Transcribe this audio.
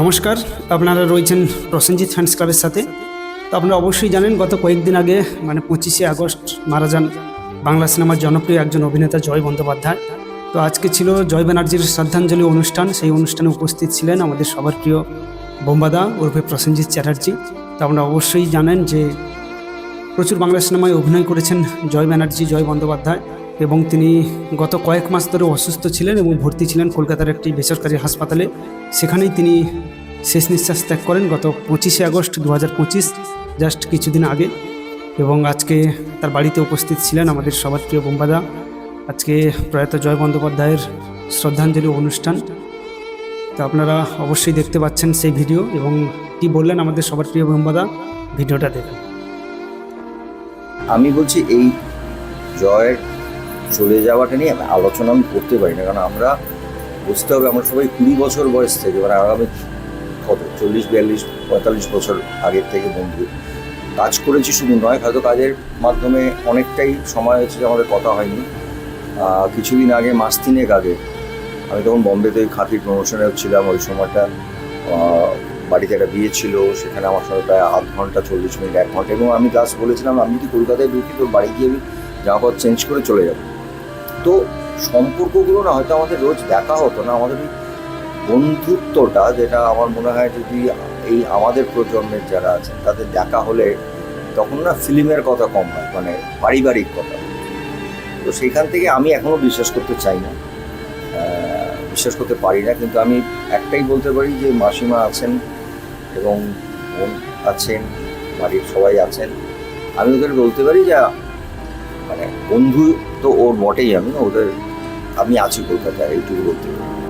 নমস্কার, আপনারা রয়েছেন প্রসেনজিৎ ফ্যান্স ক্লাবের সাথে। তো আপনারা অবশ্যই জানেন, গত কয়েকদিন আগে মানে পঁচিশে আগস্ট, মারা যান বাংলা সিনেমার জনপ্রিয় একজন অভিনেতা জয় বন্দ্যোপাধ্যায়। তো আজকে ছিল জয় ব্যানার্জির শ্রদ্ধাঞ্জলি অনুষ্ঠান। সেই অনুষ্ঠানে উপস্থিত ছিলেন আমাদের সবার প্রিয় বোম্বাদা ওরফে প্রসেনজিৎ চ্যাটার্জি। তো আপনারা অবশ্যই জানেন যে প্রচুর বাংলা সিনেমায় অভিনয় করেছেন জয় ব্যানার্জি, জয় বন্দ্যোপাধ্যায়। এবং তিনি গত কয়েক মাস ধরে অসুস্থ ছিলেন এবং ভর্তি ছিলেন কলকাতার একটি বেসরকারি হাসপাতালে। সেখানেই তিনি শেষ নিঃশ্বাস ত্যাগ করেন গত পঁচিশে আগস্ট দু হাজার পঁচিশ, জাস্ট কিছুদিন আগে। এবং আজকে তার বাড়িতে উপস্থিত ছিলেন আমাদের সবার প্রিয় বোম্বাদা। আজকে প্রয়াত জয় বন্দ্যোপাধ্যায়ের শ্রদ্ধাঞ্জলি অনুষ্ঠান। তো আপনারা অবশ্যই দেখতে পাচ্ছেন সেই ভিডিও এবং কি বললেন আমাদের সবার প্রিয় বোম্বাদা, ভিডিওটা দেখুন। আমি বলছি এই জয়ের চলে যাওয়াটা নিয়ে আমি আলোচনা আমি করতে পারি না, কারণ আমরা বুঝতে হবে আমরা সবাই কুড়ি বছর বয়স থেকে মানে আগামী কত, চল্লিশ, বিয়াল্লিশ, পঁয়তাল্লিশ বছর আগের থেকে বন্ধু। কাজ করেছি শুধু নয়, হয়তো কাজের মাধ্যমে অনেকটাই সময় হয়েছে যে আমাদের কথা হয়নি। কিছুদিন আগে মাস তিনেক আগে আমি তখন বম্বেতে খাতির প্রমোশনে ছিলাম, ওই সময়টা বাড়িতে একটা বিয়ে ছিল, সেখানে আমার সঙ্গে প্রায় আধ ঘণ্টা, চল্লিশ মিনিট, এক ঘণ্টা, এবং আমি জাস্ট বলেছিলাম, আমি যদি কলকাতায় ঢুকি তোর বাড়ি গিয়ে আমি জামাপদ চেঞ্জ করে চলে যাব। তো সম্পর্কগুলো না হয়তো আমাদের রোজ দেখা হতো না। আমাদের বন্ধুত্বটা যেটা আমার মনে হয় যদি এই আমাদের প্রজন্মের যারা আছেন, তাদের দেখা হলে তখন না ফিল্মের কথা কম হয় মানে পারিবারিক কথা। তো সেখান থেকে আমি এখনও বিশ্বাস করতে চাই না। বিশ্বাস করতে পারি না, কিন্তু আমি একটাই বলতে পারি যে মাসিমা আছেন এবং বোন আছেন, বাড়ির সবাই আছেন, আমি ওদের বলতে পারি যে মানে বন্ধু তো ওর বটেই আমি না ওদের আমি আছি কলকাতায় এইটুকু বলতে পারি।